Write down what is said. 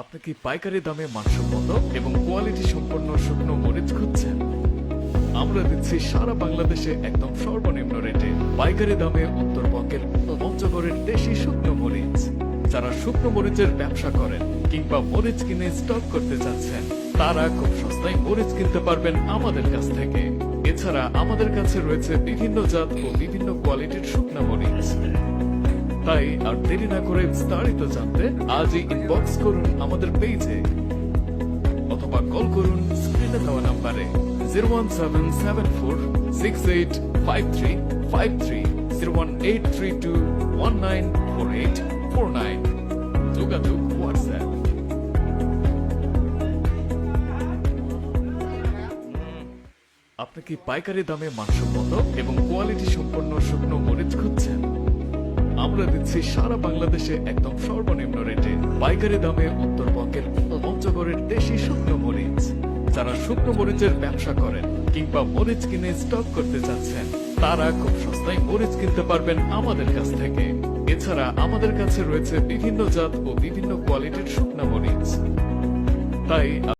আপনি কি পাইকারি দামে মানসম্মত এবং কোয়ালিটি সম্পন্ন শুকনো মরিচ খুঁজছেন? আমরা দিচ্ছি সারা বাংলাদেশে একদম সর্বনিম্ন রেটে। পাইকারি দামে উত্তরবঙ্গের পঞ্চগড়ের দেশি শুকনো মরিচ। যারা শুকনো মরিচের ব্যবসা করেন কিংবা মরিচ কিনে স্টক করতে চাচ্ছেন, তারা খুব সস্তায় মরিচ কিনতে পারবেন আমাদের কাছ থেকে। এছাড়া আমাদের কাছে রয়েছে বিভিন্ন জাত ও বিভিন্ন কোয়ালিটির শুকনো মরিচ। তাই আর দেরি না করে বিস্তারিত জানতে আজই ইনবক্স করুন আমাদের পেজে অথবা কল করুন স্ক্রিনে দেওয়া নাম্বারে zero one seven seven four six eight five three five three zero one eight three two one nine four eight four nine যোগাযোগ হোয়াটসঅ্যাপ আপনি কি পাইকারি দামে মানসম্মত এবং কোয়ালিটি সম্পন্ন শুকনো মরিচ খুঁজছেন? আমরা দিচ্ছি সারা বাংলাদেশে একদম সর্বনিম্ন রেটে। পাইকারি দামে উত্তরবঙ্গের পঞ্চগড়ের দেশি শুকনো মরিচ। যারা শুকনো মরিচের ব্যবসা করেন কিংবা মরিচ কিনে স্টক করতে চাচ্ছেন, তারা খুব সস্তায় মরিচ কিনতে পারবেন আমাদের কাছ থেকে। এছাড়া আমাদের কাছে রয়েছে বিভিন্ন জাত ও বিভিন্ন কোয়ালিটির শুকনো মরিচ। তাই